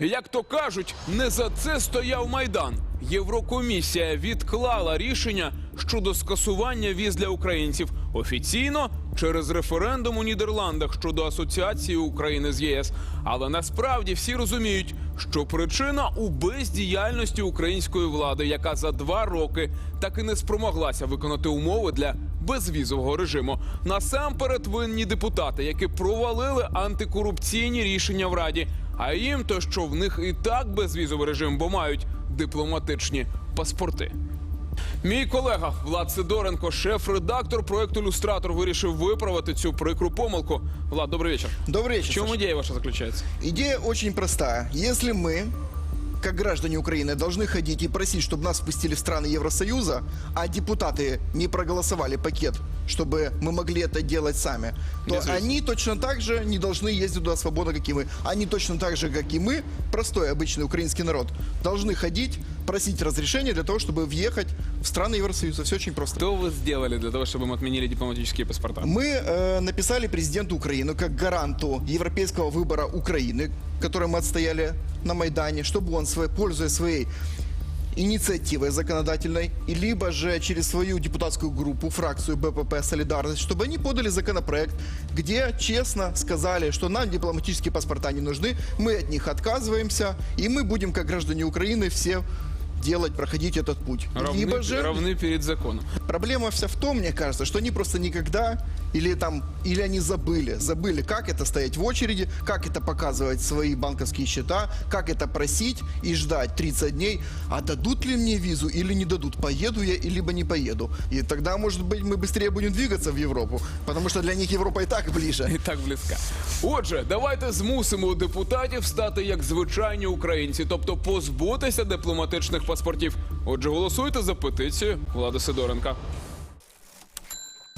Як то кажуть, не за це стояв майдан. Єврокомісія відклала рішення щодо скасування віз для українців офіційно через референдум у Нідерландах щодо асоціації України з ЄС. Але насправді всі розуміють, що причина у бездіяльності української влади, яка за два роки так і не спромоглася виконати умови для безвізового режиму. Насамперед винні депутати, які провалили антикорупційні рішення в Раді. А їм то, що в них і так безвізовий режим, бо мають дипломатичні паспорти. Мій колега Влад Сидоренко, шеф-редактор проекту Люстратор, вирішив виправити цю прикру помилку. Влад, добрий вечір. Добрый В вечер. чому Саша. ідея ваша заключається? Идея очень простая. Если мы, как граждане Украины, должны ходить и просить, чтобы нас впустили в страны Евросоюза, а депутаты не проголосовали пакет, чтобы мы могли это делать сами, то Безвиз. они точно так же не должны ездить туда свободно, как и мы. Они точно так же, как и мы, простой обычный украинский народ, должны ходить, просить разрешения для того, чтобы въехать в страны Евросоюза. Все очень просто. Что вы сделали для того, чтобы им отменили дипломатические паспорта? Мы э, написали президенту Украины как гаранту европейского выбора Украины, который мы отстояли на Майдане, чтобы он, своей, пользуясь своей инициативой законодательной, и либо же через свою депутатскую группу, фракцию БПП «Солидарность», чтобы они подали законопроект, где честно сказали, что нам дипломатические паспорта не нужны, мы от них отказываемся, и мы будем, как граждане Украины, все делать, проходить этот путь. Равны, либо же равны перед законом. Проблема вся в том, мне кажется, что они просто никогда или там или они забыли, забыли, как это стоять в очереди, как это показывать свои банковские счета, как это просить и ждать 30 дней, а дадут ли мне визу или не дадут, поеду я и либо не поеду. И тогда, может быть, мы быстрее будем двигаться в Европу, потому что для них Европа и так ближе. І так близька. Отже, давайте змусимо депутатів стати як звичайні українці, тобто позбутися дипломатичних паспортів. Отже, голосуйте за петицію Влада Сидоренка.